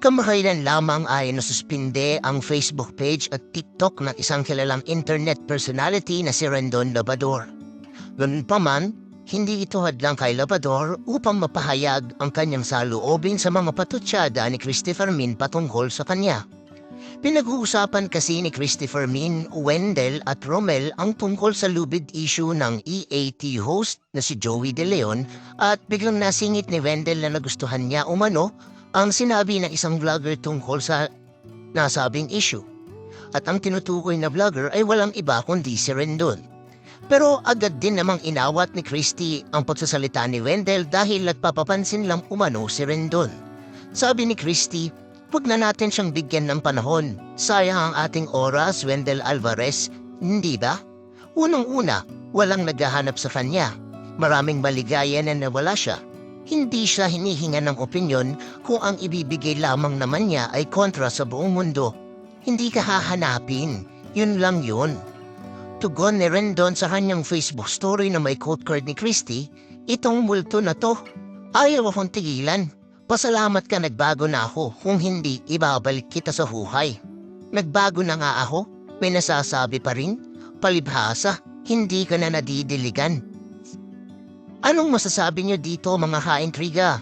Kamakailan lamang ay nasuspinde ang Facebook page at TikTok ng isang kilalang internet personality na si Rendon Labrador. Ganun pa man, hindi ito hadlang kay Labrador upang mapahayag ang kanyang saloobin sa mga patutsada ni Christopher Min patungkol sa kanya. Pinag-uusapan kasi ni Christopher Min, Wendell at Romel ang tungkol sa lubid issue ng EAT host na si Joey De Leon at biglang nasingit ni Wendell na nagustuhan niya umano ang sinabi ng isang vlogger tungkol sa nasabing issue. At ang tinutukoy na vlogger ay walang iba kundi si Rendon. Pero agad din namang inawat ni Christy ang pagsasalita ni Wendell dahil nagpapapansin lang umano si Rendon. Sabi ni Christy, Huwag na natin siyang bigyan ng panahon. Sayang ang ating oras, Wendell Alvarez. Hindi ba? Unang-una, walang naghahanap sa kanya. Maraming maligaya na nawala siya. Hindi siya hinihinga ng opinyon kung ang ibibigay lamang naman niya ay kontra sa buong mundo. Hindi ka hahanapin. Yun lang yun. Tugon ni Rendon sa kanyang Facebook story na may quote card ni Christy, itong multo na to. Ayaw akong tigilan. Pasalamat ka nagbago na ako, kung hindi ibabalik kita sa huhay. Nagbago na nga ako, may nasasabi pa rin, palibhasa, hindi ka na nadidiligan. Anong masasabi niyo dito mga kaintriga?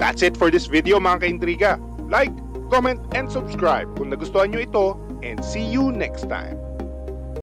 That's it for this video mga kaintriga. Like, comment, and subscribe kung nagustuhan nyo ito and see you next time.